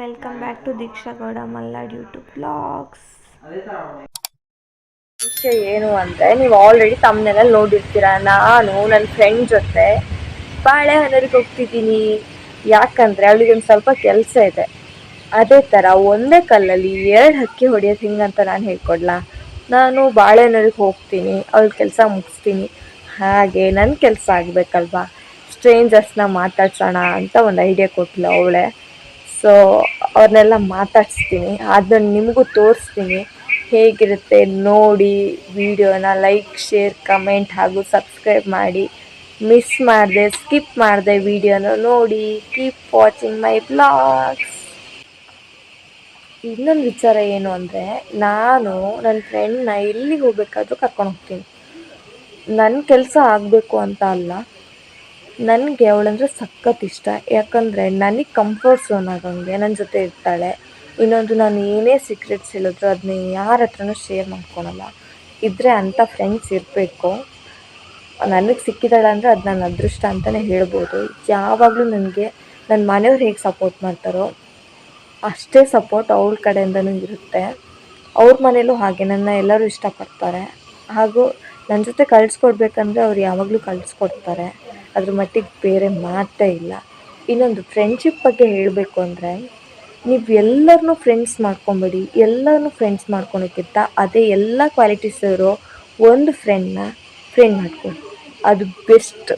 Welcome back to Deeksha Gowda Malnad YouTube blogs ವಿಷಯ ಏನು ಅಂದರೆ, ನೀವು ಆಲ್ರೆಡಿ ತಮ್ಮನೆಲ್ಲ ನೋಡಿರ್ತೀರ? ನಾನು ನನ್ನ ಫ್ರೆಂಡ್ ಜೊತೆ ಬಾಳೆಹಣ್ಣರಿಗೆ ಹೋಗ್ತಿದ್ದೀನಿ. ಯಾಕಂದರೆ ಅವಳಿಗೆ ಒಂದು ಸ್ವಲ್ಪ ಕೆಲಸ ಇದೆ. ಅದೇ ಥರ ಒಂದೇ ಕಲ್ಲಲ್ಲಿ ಎರಡು ಹಕ್ಕಿ ಹೊಡೆಯೋದು ಹಿಂಗಂತ ನಾನು ಹೇಳ್ಕೊಡ್ಲಾ? ನಾನು ಬಾಳೆಹಣ್ಣರಿಗೆ ಹೋಗ್ತೀನಿ ಅವ್ಳ ಕೆಲಸ ಮುಗಿಸ್ತೀನಿ. ಹಾಗೆ ನನ್ನ ಕೆಲಸ ಆಗಬೇಕಲ್ವಾ? ಸ್ಟ್ರೇಂಜರ್ಸ್ನ ಮಾತಾಡ್ಸೋಣ ಅಂತ ಒಂದು ಐಡಿಯಾ ಕೊಟ್ಲು ಅವಳೆ. ಸೊ ಅವ್ರನ್ನೆಲ್ಲ ಮಾತಾಡಿಸ್ತೀನಿ. ಅದನ್ನ ನಿಮಗೂ ತೋರಿಸ್ತೀನಿ. ಹೇಗಿರುತ್ತೆ ನೋಡಿ ವಿಡಿಯೋನ ಲೈಕ್, ಶೇರ್, ಕಮೆಂಟ್ ಹಾಗೂ ಸಬ್ಸ್ಕ್ರೈಬ್ ಮಾಡಿ. ಮಿಸ್ ಮಾಡಿದೆ, ಸ್ಕಿಪ್ ಮಾಡಿದೆ ವಿಡಿಯೋನ ನೋಡಿ. ಕೀಪ್ ವಾಚಿಂಗ್ ಮೈ ಬ್ಲಾಗ್ಸ್ ಇನ್ನೊಂದು ವಿಚಾರ ಏನು ಅಂದರೆ, ನಾನು ನನ್ನ ಫ್ರೆಂಡ್ನ ಎಲ್ಲಿಗೆ ಹೋಗ್ಬೇಕಾದ್ರೂ ಕರ್ಕೊಂಡು ಹೋಗ್ತೀನಿ. ನನ್ನ ಕೆಲಸ ಆಗಬೇಕು ಅಂತ ಅಲ್ಲ. ನನಗೆ ಅವಳಂದರೆ ಸಖತ್ ಇಷ್ಟ. ಯಾಕಂದರೆ ನನಗೆ ಕಂಫರ್ಟ್ ಝೋನ್ ಆಗಂಗೆ ನನ್ನ ಜೊತೆ ಇರ್ತಾಳೆ. ಇನ್ನೊಂದು ನಾನು ಏನೇ ಸೀಕ್ರೆಟ್ಸ್ ಹೇಳಿದ್ರು ಅದನ್ನ ಯಾರ ಹತ್ರನೂ ಶೇರ್ ಮಾಡ್ಕೊಳಲ್ಲ. ಇದ್ದರೆ ಅಂಥ ಫ್ರೆಂಡ್ಸ್ ಇರಬೇಕು. ನನಗೆ ಸಿಕ್ಕಿದ್ದಾಳೆ ಅಂದರೆ ಅದು ನನ್ನ ಅದೃಷ್ಟ ಅಂತಲೇ ಹೇಳ್ಬೋದು. ಯಾವಾಗಲೂ ನನಗೆ ನನ್ನ ಮನೆಯವ್ರು ಹೇಗೆ ಸಪೋರ್ಟ್ ಮಾಡ್ತಾರೋ ಅಷ್ಟೇ ಸಪೋರ್ಟ್ ಅವಳ ಕಡೆಯಿಂದನೂ ಇರುತ್ತೆ. ಅವ್ರ ಮನೇಲೂ ಹಾಗೆ, ನನ್ನ ಎಲ್ಲರೂ ಇಷ್ಟಪಡ್ತಾರೆ. ಹಾಗೂ ನನ್ನ ಜೊತೆ ಕಳಿಸ್ಕೊಡ್ಬೇಕಂದ್ರೆ ಅವ್ರು ಯಾವಾಗಲೂ ಕಳಿಸ್ಕೊಡ್ತಾರೆ. ಅದ್ರ ಮಟ್ಟಿಗೆ ಬೇರೆ ಮಾತೇ ಇಲ್ಲ. ಇನ್ನೊಂದು ಫ್ರೆಂಡ್ಶಿಪ್ ಬಗ್ಗೆ ಹೇಳಬೇಕು ಅಂದರೆ, ನೀವು ಎಲ್ಲರನ್ನೂ ಫ್ರೆಂಡ್ಸ್ ಮಾಡ್ಕೊಬೇಡಿ ಎಲ್ಲರನ್ನೂ ಫ್ರೆಂಡ್ಸ್ ಮಾಡ್ಕೊಳೋಕ್ಕಿಂತ ಅದೇ ಎಲ್ಲ ಕ್ವಾಲಿಟೀಸ್ ಇರೋ ಒಂದು ಫ್ರೆಂಡ್ನ ಫ್ರೆಂಡ್ ಮಾಡ್ಕೊಳ್ಳಿ. ಅದು ಬೆಸ್ಟ್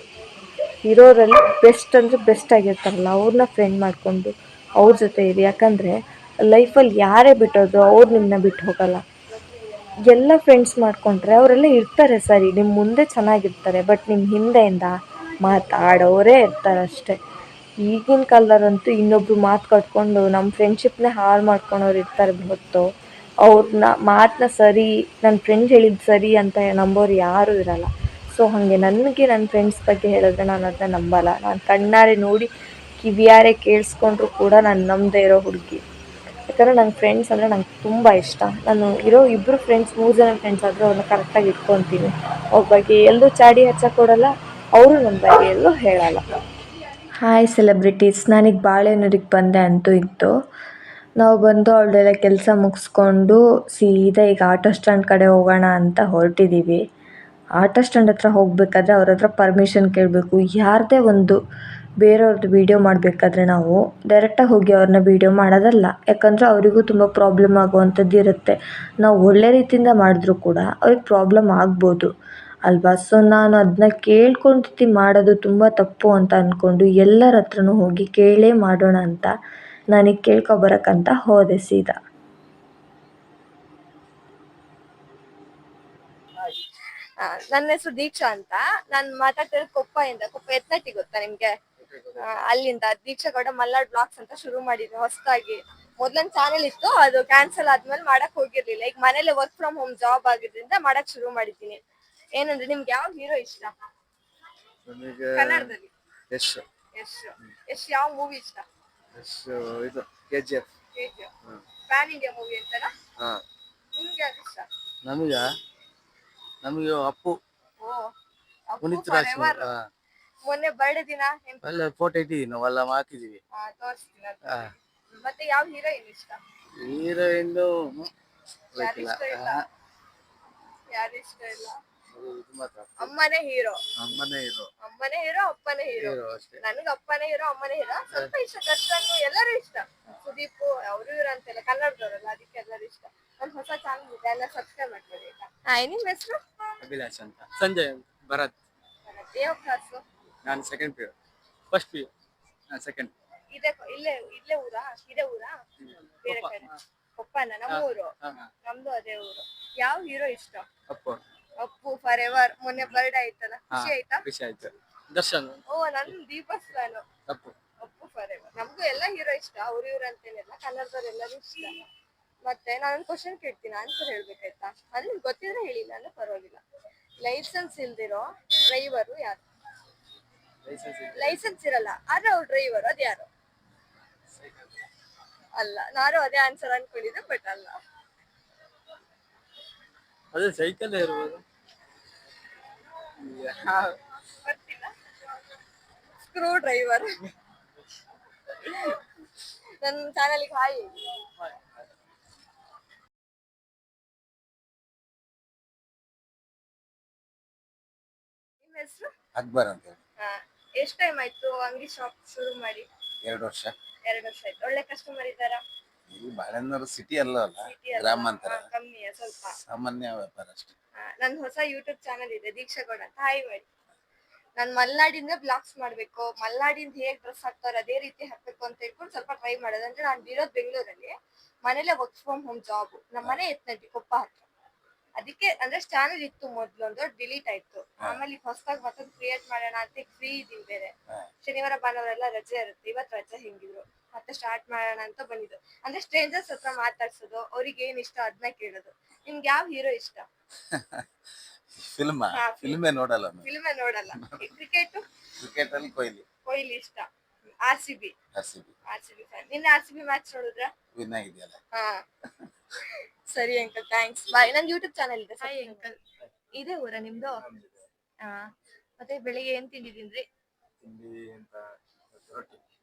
ಇರೋರಲ್ಲಿ ಬೆಸ್ಟ್ ಅಂದರೆ ಬೆಸ್ಟ್ ಆಗಿರ್ತಾರಲ್ಲ ಅವ್ರನ್ನ ಫ್ರೆಂಡ್ ಮಾಡಿಕೊಂಡು ಅವ್ರ ಜೊತೆ ಇರಿ. ಯಾಕಂದರೆ ಲೈಫಲ್ಲಿ ಯಾರೇ ಬಿಟ್ಟೋದ್ರು ಅವ್ರು ನಿಮ್ಮನ್ನ ಬಿಟ್ಟು ಹೋಗಲ್ಲ. ಎಲ್ಲ ಫ್ರೆಂಡ್ಸ್ ಮಾಡಿಕೊಂಡ್ರೆ ಅವರೆಲ್ಲ ಇರ್ತಾರೆ ಸರಿ ನಿಮ್ಮ ಮುಂದೆ ಚೆನ್ನಾಗಿರ್ತಾರೆ ಬಟ್ ನಿಮ್ಮ ಹಿಂದೆಯಿಂದ ಮಾತಾಡೋರೇ ಇರ್ತಾರೆ ಅಷ್ಟೇ. ಈಗಿನ ಕಾಲದಲ್ಲಂತೂ ಇನ್ನೊಬ್ರು ಮಾತು ಕಟ್ಕೊಂಡು ನಮ್ಮ ಫ್ರೆಂಡ್ಶಿಪ್ನೇ ಹಾಳು ಮಾಡ್ಕೊಳೋರು ಇರ್ತಾರೆ ಹೊತ್ತು ಅವ್ರನ್ನ ಮಾತನ್ನ ಸರಿ ನನ್ನ ಫ್ರೆಂಡ್ ಹೇಳಿದ್ದು ಸರಿ ಅಂತ ನಂಬೋರು ಯಾರೂ ಇರಲ್ಲ. ಸೊ ಹಾಗೆ ನನಗೆ ನನ್ನ ಫ್ರೆಂಡ್ಸ್ ಬಗ್ಗೆ ಹೇಳಿದ್ರೆ ನಾನು ಅದನ್ನ ನಂಬಲ್ಲ. ನಾನು ಕಣ್ಣಾರೆ ನೋಡಿ ಕಿವಿಯಾರೆ ಕೇಳಿಸ್ಕೊಂಡ್ರು ಕೂಡ ನಾನು ನಂಬದೇ ಇರೋ ಹುಡುಗಿ. ಯಾಕಂದರೆ ನನ್ನ ಫ್ರೆಂಡ್ಸ್ ಅಂದರೆ ನಂಗೆ ತುಂಬ ಇಷ್ಟ. ನಾನು ಇರೋ ಇಬ್ಬರು ಫ್ರೆಂಡ್ಸ್ ಮೂರು ಜನ ಫ್ರೆಂಡ್ಸ್ ಆದರೂ ಅವ್ರನ್ನ ಕರೆಕ್ಟಾಗಿ ಇಟ್ಕೊತೀನಿ. ಅವ್ರ ಬಗ್ಗೆ ಎಲ್ಲರೂ ಚಾಡಿ ಹಚ್ಚಕ್ಕೆ ಕೊಡಲ್ಲ ಅವರು ನನ್ನ ಬಗ್ಗೆ ಎಲ್ಲೂ ಹೇಳಲ್ಲ. ಹಾಯ್ ಸೆಲೆಬ್ರಿಟೀಸ್ ನಾನೀಗ ಬಾಳೆಹೊನ್ನೂರಿಗೆ ಬಂದೆ ಅಂತೂ ಇತ್ತು. ನಾವು ಬಂದು ಅವಳೆಲ್ಲ ಕೆಲಸ ಮುಗಿಸ್ಕೊಂಡು ಸೀದಾ ಈಗ ಆಟೋ ಸ್ಟ್ಯಾಂಡ್ ಕಡೆ ಹೋಗೋಣ ಅಂತ ಹೊರಟಿದ್ದೀವಿ. ಆಟೋ ಸ್ಟ್ಯಾಂಡ್ ಹತ್ರ ಹೋಗಬೇಕಾದ್ರೆ ಅವ್ರ ಹತ್ರ ಪರ್ಮಿಷನ್ ಕೇಳಬೇಕು. ಯಾರದೇ ಒಂದು ಬೇರೆಯವ್ರದ್ದು ವೀಡಿಯೋ ಮಾಡಬೇಕಾದ್ರೆ ನಾವು ಡೈರೆಕ್ಟಾಗಿ ಹೋಗಿ ಅವ್ರನ್ನ ವೀಡಿಯೋ ಮಾಡೋದಲ್ಲ. ಯಾಕಂದರೆ ಅವರಿಗೂ ತುಂಬ ಪ್ರಾಬ್ಲಮ್ ಆಗುವಂಥದ್ದು ಇರುತ್ತೆ. ನಾವು ಒಳ್ಳೆ ರೀತಿಯಿಂದ ಮಾಡಿದ್ರೂ ಕೂಡ ಅವ್ರಿಗೆ ಪ್ರಾಬ್ಲಮ್ ಆಗ್ಬೋದು. ಅಲ್ವಾ? ಸೊ ನಾನು ಅದನ್ನ ಕೇಳ್ಕೊಂಡು ಮಾಡೋದು ತುಂಬ ತಪ್ಪು ಅಂತ ಅಂದ್ಕೊಂಡು ಎಲ್ಲರ ಹತ್ರನೂ ಹೋಗಿ ಕೇಳೇ ಮಾಡೋಣ ಅಂತ ನನಗೆ ಕೇಳ್ಕೊಬರಕ್ಕಂತ ಹೋದೆ ಸೀದಾ. ನನ್ನ ಹೆಸರು ದೀಕ್ಷಾ ಅಂತ. ನಾನ್ ಮಾತಾಡ್ತಿರೋದು ಕೊಪ್ಪಯಿಂದ ಕೊಪ್ಪ ಎತ್ನಟ್ಟಿ ಗೊತ್ತಾ ನಿಮ್ಗೆ? ಅಲ್ಲಿಂದ. ದೀಕ್ಷಾ ಗೌಡ ಮಲ್ನಾಡ್ ಬ್ಲಾಗ್ಸ್ ಅಂತ ಶುರು ಮಾಡಿದ್ವಿ ಹೊಸದಾಗಿ. ಮೊದ್ಲೊಂದ್ ಚಾನೆಲ್ ಇತ್ತು, ಅದು ಕ್ಯಾನ್ಸಲ್ ಆದ್ಮೇಲೆ ಮಾಡಕ್ ಹೋಗಿರ್ಲಿಲ್ಲ. ಈಗ ಮನೇಲೆ ವರ್ಕ್ ಫ್ರಮ್ ಹೋಮ್ ಜಾಬ್ ಆಗಿದ್ರಿಂದ ಮಾಡಕ್ ಶುರು ಮಾಡಿದ್ದೀನಿ. ಏನಂದ್ರೆ ನಿಮ್ಗೆ ಯಾವ ಹೀರೋ ಇಷ್ಟ? ನಮಗೆ ಕನ್ನಡದಲ್ಲಿ. ಯಶ್. ಯಶ್. ಯಶ್ ಯಾವ ಮೂವಿ ಇಷ್ಟ? ಯಶ್ ಇದು K G F pan India movie ಅಂತಾರ ಹಾ. ನಿಮ್ಗೆ ಯಾವ್ದು ಇಷ್ಟ? ನಮಗ ನಮಗೆ ಅಪ್ಪು ಓ ಅಪ್ಪು ಪುನೀತ್ forever. ರಾಜ್ಕುಮಾರ್ ಹಾ. ಮೊನ್ನೆ ಬರ್ಡೇ ದಿನ ಅಲ್ಲ ಫೋಟೋ ಇಟ್ಟಿದ್ದೀವಿ ನಾವು ಎಲ್ಲ ಹಾಕಿದೀವಿ. ಆ, ತೋರಿಸ್ತೀನಿ ಅದು. ಹಾ. ಮತ್ತೆ ಯಾವ ಹೀರೋಯಿನ್ ಇಷ್ಟ? ಹೀರೋಯಿನ್ ಯಾರು ಇಷ್ಟ ಇಲ್ಲ? ಯಾರು ಇಷ್ಟ ಇಲ್ಲ? ಅಮ್ಮನೇ ಹೀರೋ. ಅಮ್ಮನೇ ಇರೋ ಅಮ್ಮನೇ ಹೀರೋ ಅಪ್ಪನೇ ಹೀರೋ. ಹೀರೋ ಅಷ್ಟೇ. ನನಗೆ ಅಪ್ಪನೇ ಹೀರೋ ಅಮ್ಮನೇ ಹೀರೋ. ಸ್ವಲ್ಪ ಇಷ್ಟ ದರ್ಶನ್ ಎಲ್ಲರೂ ಇಷ್ಟ. ಸುದೀಪ್ ಅವರು ಇವ್ರು ಅಂತೆಲ್ಲ ಕನ್ನಡದವರಲ್ಲ ಅದಕ್ಕೆ ಎಲ್ಲರೂ ಇಷ್ಟ. ಒಂದ್ ಹೊಸ ಚಾನಲ್ ಇದೆ ಎಲ್ಲ ಸಬ್ಸ್ಕ್ರೈಬ್ ಮಾಡ್ಕೊಳ್ಳಿ ಆಯ್ತಾ? ಹಾ ನಿಮ್ ಹೆಸರು? ಅಭಿಲಾಷ್ ಅಂತ. ಸಂಜಯ್ ಭರತ್. ಯಾವ ಕ್ಲಾಸು ನಾನು second P U first P U second ಇದೇ ಇಲ್ಲೇ ಇಲ್ಲೇ ಊರಾ? ಇದೆ ಊರಾ? ಬೇರೆ ಕಡೆ. ಕೊಪ್ಪನ ನಮ್ಮೂರು. ನಮ್ದು ಅದೇ ಊರು. ಯಾವ ಹೀರೋ ಇಷ್ಟ? ಅಪ್ಪು ಅಪ್ಪು ಫಾರ್ ಎವರ್ ಮೊನ್ನೆ ಬರ್ಡೇ ಆಯ್ತಲ್ಲ? ಖುಷಿ ಆಯ್ತಾ? ಖುಷಿ ಆಯ್ತು. ದರ್ಶನ್? ಓ ನನ್ ದೀಪಸ್ ನಾನು ಅಪ್ಪು. ಅಪ್ಪು ಫಾರ್ ಎವರ್ ನಮಗೂ ಎಲ್ಲ ಹೀರೋ ಇಷ್ಟ ಅವ್ರ ಇವ್ರ ಅಂತೇನಿಲ್ಲ ಕನ್ನಡದವ್ರೆಲ್ಲರೂ ಇಷ್ಟ. ಮತ್ತೆ ನಾನೊಂದು ಕ್ವಶನ್ ಕೇಳ್ತೀನಿ ಆನ್ಸರ್ ಹೇಳ್ಬೇಕಾಯ್ತಾ? ಅಂದ್ರೆ ನಿಮ್ಗೆ ಗೊತ್ತಿದ್ರೆ ಹೇಳಿಲ್ಲ ನಾನು ಪರವಾಗಿಲ್ಲ. ಲೈಸೆನ್ಸ್ ಇಲ್ದಿರೋ ಡ್ರೈವರು ಯಾರು? ಲೈಸೆನ್ಸ್ ಇರಲ್ಲ ಆದ್ರೆ ಅವ್ರು ಡ್ರೈವರ್ ಅದ್ ಯಾರು? ಅಲ್ಲ ನಾನು ಅದೇ ಆನ್ಸರ್ ಅನ್ಕೊಂಡಿದ್ದೆ ಬಟ್ ಅಲ್ಲ. ಅದೇ ಸೈಕಲ್ ಇರ್ಬೋದು. ಸ್ಕ್ರೂ ಡ್ರೈವರ್ ನನ್ನ ಚಾನಲ್ಗೆ ಹಾಯ್ ನಿಮ್ಮ ಹೆಸರು? ಅಕ್ಬರ್ ಅಂತ ಹೇಳಿ. ಎಷ್ಟು ಟೈಮ್ ಆಯ್ತು ಅಂಗಡಿ ಶಾಪ್ ಶುರು ಮಾಡಿ? ಎರಡು ವರ್ಷ. ಎರಡು ವರ್ಷ ಆಯ್ತು. ಒಳ್ಳೆ ಕಸ್ಟಮರ್ ಇದ್ದಾರಾ? ಇಲ್ಲಿ ಸಿಟಿ ಅಲ್ಲ ಅಲ್ಲ City ಅಲ್ಲ? ಗ್ರಾಮಾಂತರ ಹಾ, ಕಮ್ಮಿಯ ಸ್ವಲ್ಪ. ಸಾಮಾನ್ಯ ವ್ಯಾಪಾರ ಅಷ್ಟೇ. ಹಾ, ನನ್ ಹೊಸ ಯೂಟ್ಯೂಬ್ ಚಾನಲ್ ಇದೆ ದೀಕ್ಷಾ ಗೌಡ ಅಂತ. ಹಾಯ್ ಮಾಡಿ ನಾನ್ ಮಲ್ನಾಡಿಂದ ಬ್ಲಾಗ್ಸ್ ಮಾಡ್ಬೇಕು. ಮಲ್ನಾಡಿಂದ ಹೇಗ್ ಡ್ರೆಸ್ ಹಾಕ್ತಾರ ಅದೇ ರೀತಿ ಹಾಕ್ಬೇಕು ಅಂತ ಹೇಳ್ಕೊಂಡು ಸ್ವಲ್ಪ ಟ್ರೈ ಮಾಡೋದು. ಅಂದ್ರೆ ನಾನು ಇರೋದ್ ಬೆಂಗಳೂರಲ್ಲಿ ಮನೇಲೆ ವರ್ಕ್ ಫ್ರಮ್ ಹೋಮ್ ಜಾಬ್ ನಮ್ಮ ಮನೆ ಎತ್ನಟ್ಟಿ ಕೊಪ್ಪ ಹತ್ರ. ಅದಕ್ಕೆ ಅಂದ್ರೆ ಚಾನಲ್ ಇತ್ತು ಮೊದ್ಲು ಒಂದು ಡಿಲೀಟ್ ಆಯ್ತು. ಆಮೇಲೆ ಈಗ ಹೊಸದಾಗಿ ಮತ್ತೊಂದು ಕ್ರಿಯೇಟ್ ಮಾಡೋಣ ಅಂತ ಫ್ರೀ ಇದೀವಿ ಬೇರೆ. ಶನಿವಾರ ಭಾನುವಾರ ಎಲ್ಲ ರಜೆ ಇರುತ್ತೆ. ಇವತ್ತು ರಜೆ ಹೆಂಗಿದ್ರು? ಮತ್ತೆ ಸ್ಟಾರ್ಟ್ ಮಾಡೋಣ ಅಂತ ಬಂದಿದ್ದು. ಅಂದ್ರೆ ಸ್ಟ್ರೇಂಜರ್ಸ್ ಹತ್ರ ಮಾತಾಡ್ಸೋದು ಅವ್ರಿಗೆ ಏನ್ ಇಷ್ಟ ಅದನ್ನ ಕೇಳೋದು. ನಿಮ್ಗೆ ಯಾವ ಹೀರೋ ಇಷ್ಟ? ಫಿಲ್ಮ್ ಹಾ, ಫಿಲ್ಮೇ ನೋಡಲ್ಲ ಫಿಲ್ಮೇ ನೋಡಲ್ಲ. ಕ್ರಿಕೆಟ್ ಕ್ರಿಕೆಟ್ ಅಲ್ಲಿ ಕೊಹ್ಲಿ. ಕೊಹ್ಲಿ ಇಷ್ಟ. R C B R C B R C B fan ನಿನ್ನೆ ಆರ್ ಸಿ ಬಿ ಮ್ಯಾಚ್ ನೋಡಿದ್ರ? ವಿನ್ ಆಗಿದೆಯಲ್ಲ? ಹಾ. ಸರಿ ಅಂಕಲ್ ಥ್ಯಾಂಕ್ಸ್ ಬಾಯ್ ನನ್ ಯೂಟ್ಯೂಬ್ ಚಾನಲ್ ಇದೆ. ಹಾಯ್ ಅಂಕಲ್ ಇದೆ ಊರ ನಿಮ್ದು? ಹಾ. ಮತ್ತೆ ಬೆಳಿಗ್ಗೆ ಏನ್ ಅಂತ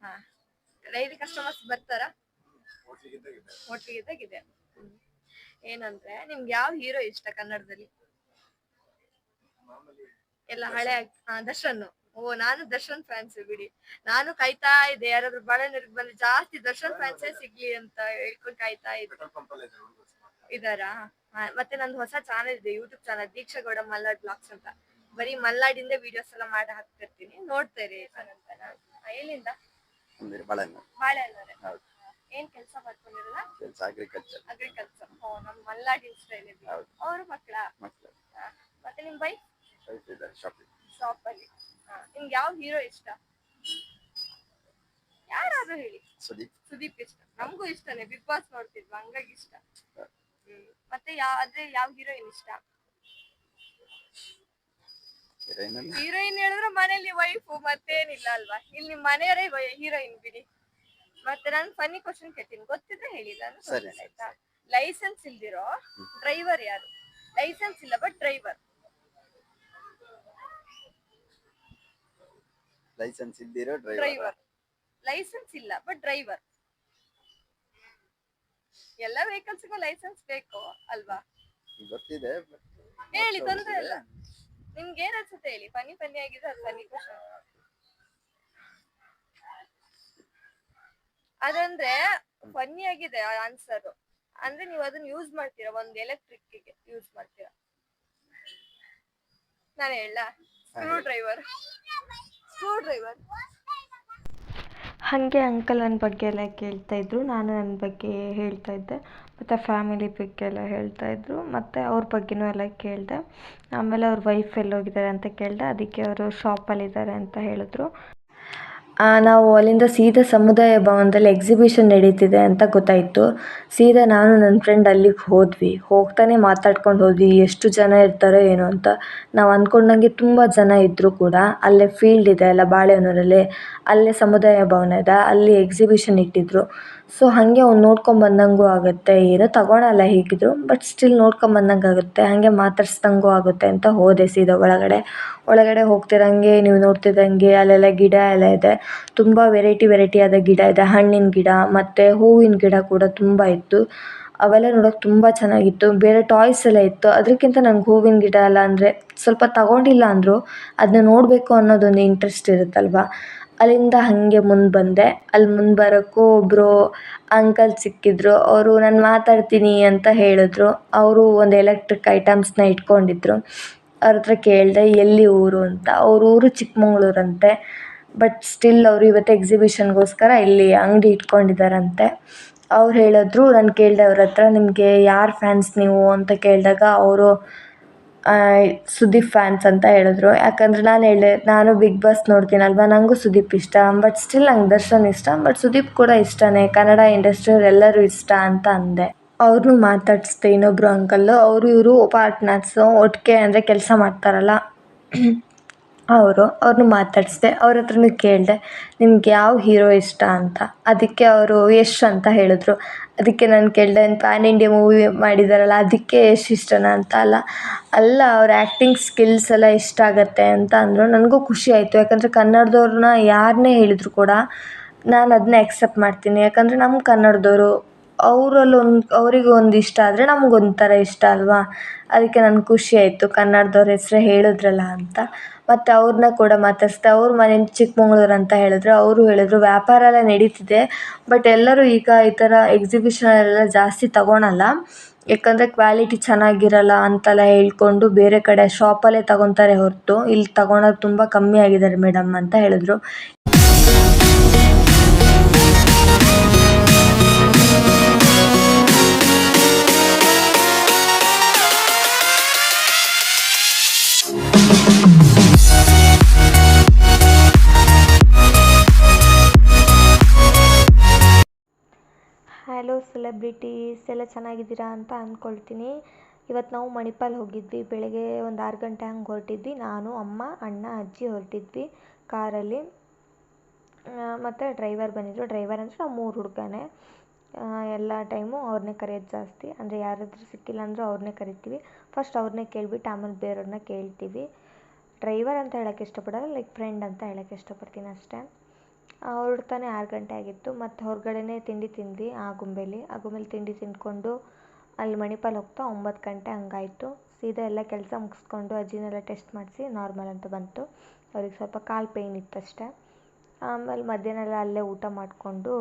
ಹಾ. ಡೈಲಿ ಕಸ್ಟಮರ್ಸ್ ಬರ್ತಾರ? ಹೋಟ್ಲಿಗೆ ಇದ್ದಾಗಿದೆ ಏನಂದ್ರೆ ನಿಮ್ಗೆ ಯಾವ ಹೀರೋ ಇಷ್ಟ ಕನ್ನಡದಲ್ಲಿ? ಎಲ್ಲ ಹಳೆ ದರ್ಶನ್. ಓ ನಾನು ದರ್ಶನ್ ಫ್ಯಾನ್ಸ್ ಬಿಡಿ. ನಾನು ಕಾಯ್ತಾ ಇದ್ದೆ ಯಾರಾದ್ರೂ ಬಾಳೆನೂರಿಗೆ ಬಂದ್ರೆ ಜಾಸ್ತಿ ದರ್ಶನ್ ಫ್ಯಾನ್ಸೇ ಸಿಗ್ಲಿ ಅಂತ ಹೇಳ್ಕೊಂಡು ಕಾಯ್ತಾ ಇದ್ದೆ. ಇದಾರಾ? ಮತ್ತೆ ನಂದು ಹೊಸ ಚಾನಲ್ ಇದೆ YouTube channel Deeksha Gowda Malnad blogs ಅಂತ. ಬರೀ ಮಲ್ನಾಡಿಂದ ವಿಡಿಯೋಸ್ ಎಲ್ಲ ಮಾಡಿ ಹಾಕ್ತಿರ್ತೀನಿ. ನೋಡ್ತಾ ಇರಿ ಎಲ್ಲಿಂದ? ಬಾಳೆಹಣ್ಣು. ಬಾಳೆಹಣ್ಣವ್ರೆ ಹೌದು. ಏನ್ ಕೆಲಸ ಮಾಡ್ಕೊಂಡಿರಲ್ಲ? ಕೆಲಸ ಅಗ್ರಿಕಲ್ಚರ್ ಅಗ್ರಿಕಲ್ಚರ್ ಓ ನಮ್ಮ ಮಲ್ನಾಡಿನ ಸ್ಟೈಲ್ ಹೌದು. ಅವ್ರ ಮಕ್ಕಳ? ಮಕ್ಕಳು. ಮತ್ತೆ ನಿಮ್ ಬೈ? ಇದ್ದಾರೆ ಶಾಪಿಂಗ್ ಶಾಪ್ ಅಲ್ಲಿ ನಿಮ್ಗೆ ಯಾವ ಹೀರೋ ಇಷ್ಟ? ಯಾರಾದ್ರೂ ಹೇಳಿ. ಸುದೀಪ್. ಸುದೀಪ್ ಇಷ್ಟ. ನಮಗೂ ಇಷ್ಟನೇ. ಬಿಗ್ ಬಾಸ್ ನೋಡ್ತಿದ್ವಿ. ಹಂಗಾಗಿ ಇಷ್ಟ. ಮತ್ತೆ ಯಾವ ಅದ್ರೆ ಯಾವ ಹೀರೋಯಿನ್ ಇಷ್ಟ? ಹೀರೋಯಿನ್ ಹೇಳಿದ್ರೆ ಮನೇಲಿ ವೈಫು ಮತ್ತೇನಿಲ್ಲ ಅಲ್ವಾ? ಇಲ್ಲಿ ನಿಮ್ ಮನೆಯವರೇ ಹೀರೋಯಿನ್ ಬಿಡಿ. ಮತ್ತೆ ನಾನು ಫನ್ನಿ ಕ್ವಶನ್ ಕೇಳ್ತೀನಿ. ಗೊತ್ತಿದ್ರೆ ಹೇಳಿ ನಾನು ಸರಿ, ಆಯ್ತಾ? ಲೈಸೆನ್ಸ್ ಇಲ್ದಿರೋ ಡ್ರೈವರ್ ಯಾರು? ಲೈಸೆನ್ಸ್ ಇಲ್ಲ ಬಟ್ ಡ್ರೈವರ್ ಲೈಸೆನ್ಸ್ ಇಲ್ದಿರೋ ಡ್ರೈವರ್ ಡ್ರೈವರ್ ಲೈಸೆನ್ಸ್ ಇಲ್ಲ ಬಟ್ ಡ್ರೈವರ್ ಎಲ್ಲ ವೆಹಿಕಲ್ಸ್ಗೂ ಲೈಸೆನ್ಸ್ ಬೇಕು ಅಲ್ವಾ? ಗೊತ್ತಿದೆ ಹೇಳಿ ತೊಂದ್ರೆ ಇಲ್ಲ. ನಿಮ್ಗೆ ಏನ್ ಅನ್ಸುತ್ತೆ ಹೇಳಿ? ಪನಿ ಪನಿ ಆಗಿದೆ ಅದು ಫನಿ ಕ್ವಶನ್ ಅದಂದ್ರೆ ಫನ್ನಿ ಆಗಿದೆ ಆನ್ಸರ್ ಅಂದ್ರೆ ನೀವು ಅದನ್ನ ಯೂಸ್ ಮಾಡ್ತೀರಾ? ಒಂದ್ ಎಲೆಕ್ಟ್ರಿಕ್ಗೆ ಯೂಸ್ ಮಾಡ್ತೀರಾ? ನಾನು ಹೇಳ ಸ್ಕ್ರೂ ಡ್ರೈವರ್ ಸ್ಕ್ರೂ ಡ್ರೈವರ್ ಹಾಗೆ ಅಂಕಲ್ ನನ್ನ ಬಗ್ಗೆ ಎಲ್ಲ ಕೇಳ್ತಾ ಇದ್ರು. ನಾನು ನನ್ನ ಬಗ್ಗೆ ಹೇಳ್ತಾ ಇದ್ದೆ. ಮತ್ತು ಫ್ಯಾಮಿಲಿ ಬಗ್ಗೆ ಎಲ್ಲ ಹೇಳ್ತಾ ಇದ್ರು. ಮತ್ತು ಅವ್ರ ಬಗ್ಗೆನೂ ಎಲ್ಲ ಕೇಳಿದೆ. ಆಮೇಲೆ ಅವ್ರ ವೈಫ್ ಎಲ್ಲೋಗಿದ್ದಾರೆ ಅಂತ ಕೇಳಿದೆ. ಅದಕ್ಕೆ ಅವರು ಶಾಪಲ್ಲಿದ್ದಾರೆ ಅಂತ ಹೇಳಿದ್ರು. ನಾವು ಅಲ್ಲಿಂದ ಸೀದಾ ಸಮುದಾಯ ಭವನದಲ್ಲಿ ಎಕ್ಸಿಬಿಷನ್ ನಡೀತಿದೆ ಅಂತ ಗೊತ್ತಾಯಿತು. ಸೀದಾ ನಾನು ನನ್ನ ಫ್ರೆಂಡ್ ಅಲ್ಲಿಗೆ ಹೋದ್ವಿ. ಹೋಗ್ತಾನೆ ಮಾತಾಡ್ಕೊಂಡು ಹೋದ್ವಿ. ಎಷ್ಟು ಜನ ಇರ್ತಾರೋ ಏನೋ ಅಂತ. ನಾವು ಅಂದ್ಕೊಂಡಂಗೆ ತುಂಬ ಜನ ಇದ್ದರೂ ಕೂಡ. ಅಲ್ಲೇ ಫೀಲ್ಡ್ ಇದೆ, ಅಲ್ಲ ಬಾಳೆಹೊನ್ನೂರಲ್ಲಿ. ಅಲ್ಲೇ ಸಮುದಾಯ ಭವನ ಇದೆ. ಅಲ್ಲಿ ಎಕ್ಸಿಬಿಷನ್ ಇಟ್ಟಿದ್ರು. ಸೊ ಹಾಗೆ ಅವ್ನು ನೋಡ್ಕೊಂಬಂದಂಗೂ ಆಗುತ್ತೆ. ಏನು ತಗೊಳಲ್ಲ ಹೇಗಿದ್ರು ಬಟ್ ಸ್ಟಿಲ್ ನೋಡ್ಕೊಂಡು ಬಂದಂಗೆ ಆಗುತ್ತೆ. ಹಾಗೆ ಮಾತಾಡ್ಸ್ದಂಗೂ ಆಗುತ್ತೆ ಅಂತ ಹೋದೆ ಸೀದಾ ಒಳಗಡೆ. ಒಳಗಡೆ ಹೋಗ್ತಿರಂಗೆ, ನೀವು ನೋಡ್ತಿದ್ದಂಗೆ, ಅಲ್ಲೆಲ್ಲ ಗಿಡ ಎಲ್ಲ ಇದೆ. ತುಂಬ ವೆರೈಟಿ ವೆರೈಟಿಯಾದ ಗಿಡ ಇದೆ. ಹಣ್ಣಿನ ಗಿಡ, ಮತ್ತು ಹೂವಿನ ಗಿಡ ಕೂಡ ತುಂಬ ಇತ್ತು. ಅವೆಲ್ಲ ನೋಡೋಕೆ ತುಂಬ ಚೆನ್ನಾಗಿತ್ತು. ಬೇರೆ ಟಾಯ್ಸ್ ಎಲ್ಲ ಇತ್ತು. ಅದಕ್ಕಿಂತ ನಂಗೆ ಹೂವಿನ ಗಿಡ ಎಲ್ಲ ಅಂದರೆ ಸ್ವಲ್ಪ ತಗೊಂಡಿಲ್ಲ ಅಂದರೂ ಅದನ್ನ ನೋಡಬೇಕು ಅನ್ನೋದೊಂದು ಇಂಟ್ರೆಸ್ಟ್ ಇರುತ್ತಲ್ವ? ಅಲ್ಲಿಂದ ಹಾಗೆ ಮುಂದೆ ಬಂದೆ. ಅಲ್ಲಿ ಮುಂದೆ ಬರೋಕ್ಕೂ ಒಬ್ಬರು ಅಂಕಲ್ ಸಿಕ್ಕಿದ್ರು. ಅವರು, ನಾನು ಮಾತಾಡ್ತೀನಿ ಅಂತ ಹೇಳಿದ್ರು. ಅವರು ಒಂದು ಎಲೆಕ್ಟ್ರಿಕ್ ಐಟಮ್ಸ್ನ ಇಟ್ಕೊಂಡಿದ್ರು. ಅವ್ರ ಹತ್ರ ಕೇಳಿದೆ, ಎಲ್ಲಿ ಊರು? ಅಂತ. ಅವ್ರ ಊರು ಚಿಕ್ಕಮಗಳೂರಂತೆ ಬಟ್ ಸ್ಟಿಲ್ ಅವರು ಇವತ್ತು ಎಕ್ಸಿಬಿಷನ್ಗೋಸ್ಕರ ಇಲ್ಲಿ ಅಂಗಡಿ ಇಟ್ಕೊಂಡಿದ್ದಾರಂತೆ ಅವ್ರು ಹೇಳಿದ್ರು, ನಾನು ಕೇಳಿದೆ ಅವ್ರ ಹತ್ರ, ನಿಮಗೆ ಯಾರು ಫ್ಯಾನ್ಸ್ ನೀವು? ಅಂತ ಕೇಳಿದಾಗ, ಅವರು ಸುದೀಪ್ ಫ್ಯಾನ್ಸ್ ಅಂತ ಹೇಳಿದ್ರು. ಯಾಕಂದರೆ ನಾನು ಹೇಳಿದೆ ನಾನು ಬಿಗ್ ಬಾಸ್ ನೋಡ್ತೀನಲ್ವ? ನನಗೂ ಸುದೀಪ್ ಇಷ್ಟ ಬಟ್ ಸ್ಟಿಲ್ ನಂಗೆ ದರ್ಶನ್ ಇಷ್ಟ ಬಟ್ ಸುದೀಪ್ ಕೂಡ ಇಷ್ಟನೇ. ಕನ್ನಡ ಇಂಡಸ್ಟ್ರಿಯವ್ರು ಎಲ್ಲರೂ ಇಷ್ಟ ಅಂತ ಅಂದೆ. ಅವ್ರನ್ನೂ ಮಾತಾಡಿಸ್ದೆ ಇನ್ನೊಬ್ಬರು ಅಂಕಲ್ಲು ಅವರು ಇವರು ಪಾರ್ಟ್ನರ್ಸು ಒಟ್ಟಿಗೆ ಅಂದರೆ ಕೆಲಸ ಮಾಡ್ತಾರಲ್ಲ. ಅವರು ಅವ್ರನ್ನ ಮಾತಾಡಿಸ್ದೆ. ಅವ್ರ ಹತ್ರನೂ ಕೇಳಿದೆ, ನಿಮ್ಗೆ ಯಾವ ಹೀರೋ ಇಷ್ಟ ಅಂತ? ಅದಕ್ಕೆ ಅವರು, ಯಶ್ ಅಂತ ಹೇಳಿದ್ರು. ಅದಕ್ಕೆ ನಾನು ಕೇಳಿದೆ ಪ್ಯಾನ್ ಇಂಡಿಯಾ ಮೂವಿ ಮಾಡಿದಾರಲ್ಲ, ಅದಕ್ಕೆ ಯಶ್ ಇಷ್ಟನಾ ಅಂತ? ಅಲ್ಲ ಅಲ್ಲ, ಅವ್ರ ಆ್ಯಕ್ಟಿಂಗ್ ಸ್ಕಿಲ್ಸ್ ಎಲ್ಲ ಇಷ್ಟ ಆಗತ್ತೆ ಅಂತ ಅಂದರು. ನನಗೂ ಖುಷಿ ಆಯಿತು. ಯಾಕಂದರೆ ಕನ್ನಡದವ್ರನ್ನ ಯಾರನ್ನೇ ಹೇಳಿದ್ರು ಕೂಡ ನಾನು ಅದನ್ನ ಎಕ್ಸೆಪ್ಟ್ ಮಾಡ್ತೀನಿ. ಯಾಕಂದರೆ ನಮ್ಮ ಕನ್ನಡದವರು, ಅವರಲ್ಲಿ ಒಂದು, ಅವ್ರಿಗೆ ಒಂದು ಇಷ್ಟ ಆದರೆ ನಮಗೊಂಥರ ಇಷ್ಟ ಅಲ್ವಾ? ಅದಕ್ಕೆ ನನ್ಗೆ ಖುಷಿ ಆಯಿತು. ಕನ್ನಡದವ್ರ ಹೆಸರು ಹೇಳಿದ್ರಲ್ಲ ಅಂತ. ಮತ್ತು ಅವ್ರನ್ನ ಕೂಡ ಮಾತಾಡಿಸ್ದೆ. ಅವ್ರ ಮನೆ ಚಿಕ್ಕಮಗಳೂರು ಅಂತ ಹೇಳಿದ್ರು. ಅವರು ಹೇಳಿದ್ರು ವ್ಯಾಪಾರ ಎಲ್ಲ ನಡೀತಿದೆ. ಬಟ್ ಎಲ್ಲರೂ ಈಗ ಈ ಥರ ಎಲ್ಲ ಜಾಸ್ತಿ ತಗೊಳಲ್ಲ. ಯಾಕಂದರೆ ಕ್ವಾಲಿಟಿ ಚೆನ್ನಾಗಿರಲ್ಲ ಅಂತೆಲ್ಲ ಹೇಳ್ಕೊಂಡು ಬೇರೆ ಕಡೆ ಶಾಪಲ್ಲೇ ತಗೊತಾರೆ ಹೊರತು. ಇಲ್ಲಿ ತಗೊಳೋದು ತುಂಬ ಕಮ್ಮಿ ಆಗಿದ್ದಾರೆ ಮೇಡಮ್ ಅಂತ ಹೇಳಿದ್ರು. ಸೆಲೆಬ್ರಿಟೀಸ್ ಎಲ್ಲ ಚೆನ್ನಾಗಿದ್ದೀರಾ ಅಂತ ಅಂದ್ಕೊಳ್ತೀನಿ ಇವತ್ತು ನಾವು ಮಣಿಪಾಲ್ ಹೋಗಿದ್ವಿ. ಬೆಳಗ್ಗೆ ಒಂದು ಆರು ಗಂಟೆ ಹಂಗೆ ಹೊರಟಿದ್ವಿ. ನಾನು, ಅಮ್ಮ, ಅಣ್ಣ, ಅಜ್ಜಿ ಹೊರಟಿದ್ವಿ ಕಾರಲ್ಲಿ. ಮತ್ತು ಡ್ರೈವರ್ ಬಂದಿದ್ದರು ಡ್ರೈವರ್ ಅಂದರೆ ನಾವು ಮೂರು ಹುಡುಗನೇ. ಎಲ್ಲ ಟೈಮು ಅವ್ರನ್ನೇ ಕರೆಯೋದು ಜಾಸ್ತಿ. ಅಂದರೆ ಯಾರಾದರೂ ಸಿಕ್ಕಿಲ್ಲ ಅಂದರೂ ಅವ್ರನ್ನೇ ಕರಿತೀವಿ. ಫಸ್ಟ್ ಅವ್ರನ್ನೇ ಕೇಳಿಬಿಟ್ಟು ಆಮೇಲೆ ಬೇರೆಯವ್ರನ್ನ ಕೇಳ್ತೀವಿ. ಡ್ರೈವರ್ ಅಂತ ಹೇಳೋಕ್ಕೆ ಇಷ್ಟಪಡೋಲ್ಲ, ಲೈಕ್ ಫ್ರೆಂಡ್ ಅಂತ ಹೇಳೋಕ್ಕೆ ಇಷ್ಟಪಡ್ತೀನಿ ಅಷ್ಟೇ. ಹೊರಡ್ತಾನೆ ಆರು ಗಂಟೆ ಆಗಿತ್ತು ಮತ್ತು ಹೊರಗಡೆನೇ ತಿಂಡಿ ತಿಂದ್ವಿ ಆಗುಂಬೆಲಿ ಆಗುಂಬೆಲಿ ತಿಂಡಿ ತಿಂದ್ಕೊಂಡು ಅಲ್ಲಿ ಮಣಿಪಾಲ್ ಹೋಗ್ತಾ ಒಂಬತ್ತು ಗಂಟೆ ಹಂಗಾಯ್ತು. ಸೀದಾ ಎಲ್ಲ ಕೆಲಸ ಮುಗಿಸ್ಕೊಂಡು ಅಜ್ಜಿನೆಲ್ಲ ಟೆಸ್ಟ್ ಮಾಡಿಸಿ ನಾರ್ಮಲ್ ಅಂತ ಬಂತು. ಅವ್ರಿಗೆ ಸ್ವಲ್ಪ ಕಾಲು ಪೇಯ್ನ್ ಇತ್ತಷ್ಟೇ. ಆಮೇಲೆ ಮಧ್ಯಾಹ್ನ ಎಲ್ಲ ಅಲ್ಲೇ ಊಟ ಮಾಡಿಕೊಂಡು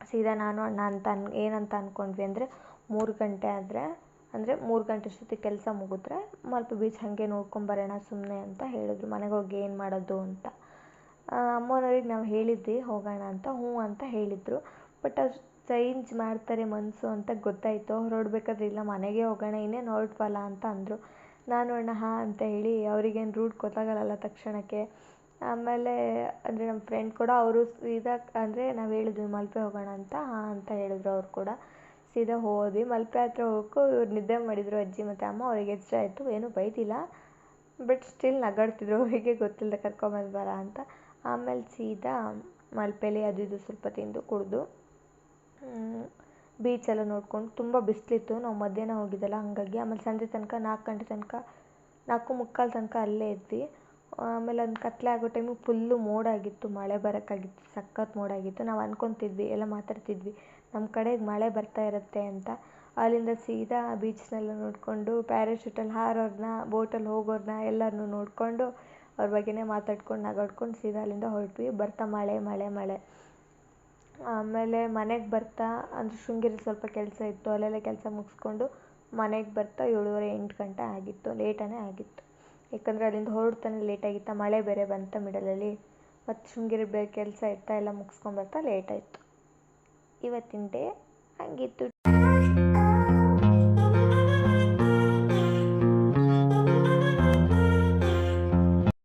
ಸೀದಾ ನಾನು, ಅಣ್ಣ ಅಂತ ಅನ್, ಏನಂತ ಅಂದ್ಕೊಂಡ್ವಿ ಅಂದರೆ ಮೂರು ಗಂಟೆ ಆದರೆ, ಅಂದರೆ ಮೂರು ಗಂಟೆ ಅಷ್ಟೊತ್ತಿಗೆ ಕೆಲಸ ಮುಗಿದ್ರೆ ಮಲ್ಪೆ ಬೀಚ್ ಹಾಗೆ ನೋಡ್ಕೊಂಬರೋಣ ಸುಮ್ಮನೆ ಅಂತ ಹೇಳಿದ್ರು. ಮನೆಗೆ ಹೋಗಿ ಏನು ಮಾಡೋದು ಅಂತ. ಅಮ್ಮನವ್ರಿಗೆ ನಾವು ಹೇಳಿದ್ವಿ, ಹೋಗೋಣ ಅಂತ, ಹ್ಞೂ ಅಂತ ಹೇಳಿದರು. ಬಟ್ ಅವ್ರು ಚೇಂಜ್ ಮಾಡ್ತಾರೆ ಮನಸ್ಸು ಅಂತ ಗೊತ್ತಾಯಿತು. ಹೊರಡ್ಬೇಕಾದ್ರೆ ಇಲ್ಲ, ಮನೆಗೆ ಹೋಗೋಣ ಇನ್ನೇನು ಹೊರಟ್ವಲ್ಲ ಅಂತ ಅಂದರು. ನಾನು, ಅಣ್ಣ, ಹಾಂ ಅಂತ ಹೇಳಿ, ಅವರಿಗೇನು ರೂಟ್ ಗೊತ್ತಾಗಲ್ಲಲ್ಲ ತಕ್ಷಣಕ್ಕೆ. ಆಮೇಲೆ, ಅಂದರೆ ನಮ್ಮ ಫ್ರೆಂಡ್ ಕೂಡ ಅವರು ಸೀದಾ, ಅಂದರೆ ನಾವು ಹೇಳಿದ್ವಿ, ಮಲ್ಪೆ ಹೋಗೋಣ ಅಂತ, ಹಾಂ ಅಂತ ಹೇಳಿದ್ರು ಅವ್ರು ಕೂಡ. ಸೀದಾ ಹೋದ್ವಿ. ಮಲ್ಪೆ ಹತ್ರ ಹೋಗೋಕ್ಕು ಇವ್ರು ನಿದ್ದೆ ಮಾಡಿದರು ಅಜ್ಜಿ ಮತ್ತು ಅಮ್ಮ, ಅವ್ರಿಗೆ ಎಚ್ಚರ ಆಯಿತು ಏನೂ ಬೈದಿಲ್ಲ. ಬಟ್ ಸ್ಟಿಲ್ ನಗಾಡ್ತಿದ್ರು. ಅವರಿಗೆ ಗೊತ್ತಿಲ್ಲದೆ ಬರ ಅಂತ. ಆಮೇಲೆ ಸೀದಾ ಮಲ್ಪೆಲಿ ಅದು ಇದು ಸ್ವಲ್ಪ ತಿಂದು ಕುಡಿದು ಬೀಚೆಲ್ಲ ನೋಡ್ಕೊಂಡು ತುಂಬ ಬಿಸಿಲಿತ್ತು. ನಾವು ಮಧ್ಯಾಹ್ನ ಹೋಗಿದ್ದಲ್ಲ, ಹಾಗಾಗಿ ಆಮೇಲೆ ಸಂಜೆ ತನಕ ನಾಲ್ಕು ಗಂಟೆ ತನಕ, ನಾಲ್ಕು ಮುಕ್ಕಾಲು ತನಕ ಅಲ್ಲೇ ಇದ್ವಿ. ಆಮೇಲೆ ಅದು ಕತ್ತಲೆ ಆಗೋ ಟೈಮಿಗೆ ಫುಲ್ಲು ಮೋಡ ಆಗಿತ್ತು, ಮಳೆ ಬರೋಕ್ಕಾಗಿತ್ತು, ಸಖತ್ ಮೋಡ ಆಗಿತ್ತು. ನಾವು ಅನ್ಕೊತಿದ್ವಿ, ಎಲ್ಲ ಮಾತಾಡ್ತಿದ್ವಿ ನಮ್ಮ ಕಡೆಗೆ ಮಳೆ ಬರ್ತಾ ಇರುತ್ತೆ ಅಂತ. ಅಲ್ಲಿಂದ ಸೀದಾ ಬೀಚ್ನೆಲ್ಲ ನೋಡಿಕೊಂಡು ಪ್ಯಾರಾಶೂಟಲ್ಲಿ ಹಾರೋರನ್ನ ಬೋಟಲ್ಲಿ ಹೋಗೋರನ್ನ ಎಲ್ಲರನ್ನೂ ನೋಡಿಕೊಂಡು ಅವ್ರ ಬಗ್ಗೆನೇ ಮಾತಾಡ್ಕೊಂಡು ನಗಾಡ್ಕೊಂಡು ಸೀದಾ ಅಲ್ಲಿಂದ ಹೊರಟ್ವಿ. ಬರ್ತಾ ಮಳೆ ಮಳೆ ಮಳೆ. ಆಮೇಲೆ ಮನೆಗೆ ಬರ್ತಾ, ಅಂದರೆ ಶೃಂಗೇರಿ ಸ್ವಲ್ಪ ಕೆಲಸ ಇತ್ತು. ಅಲ್ಲೆಲ್ಲ ಕೆಲಸ ಮುಗಿಸ್ಕೊಂಡು ಮನೆಗೆ ಬರ್ತಾ ಏಳುವರೆ ಎಂಟು ಗಂಟೆ ಆಗಿತ್ತು. ಲೇಟನೇ ಆಗಿತ್ತು. ಯಾಕಂದರೆ ಅಲ್ಲಿಂದ ಹೊರಡ್ತಾನೆ ಲೇಟಾಗಿತ್ತು ಮಳೆ ಬೇರೆ ಬಂತ ಮಿಡಲಲ್ಲಿ ಮತ್ತು ಶೃಂಗೇರಿ ಬೇರೆ ಕೆಲಸ ಇತ್ತಾ, ಎಲ್ಲ ಮುಗಿಸ್ಕೊಂಬರ್ತಾ ಲೇಟ್ ಆಯಿತು. ಇವತ್ತಿನ ಡೇ ಹಾಗಿತ್ತು.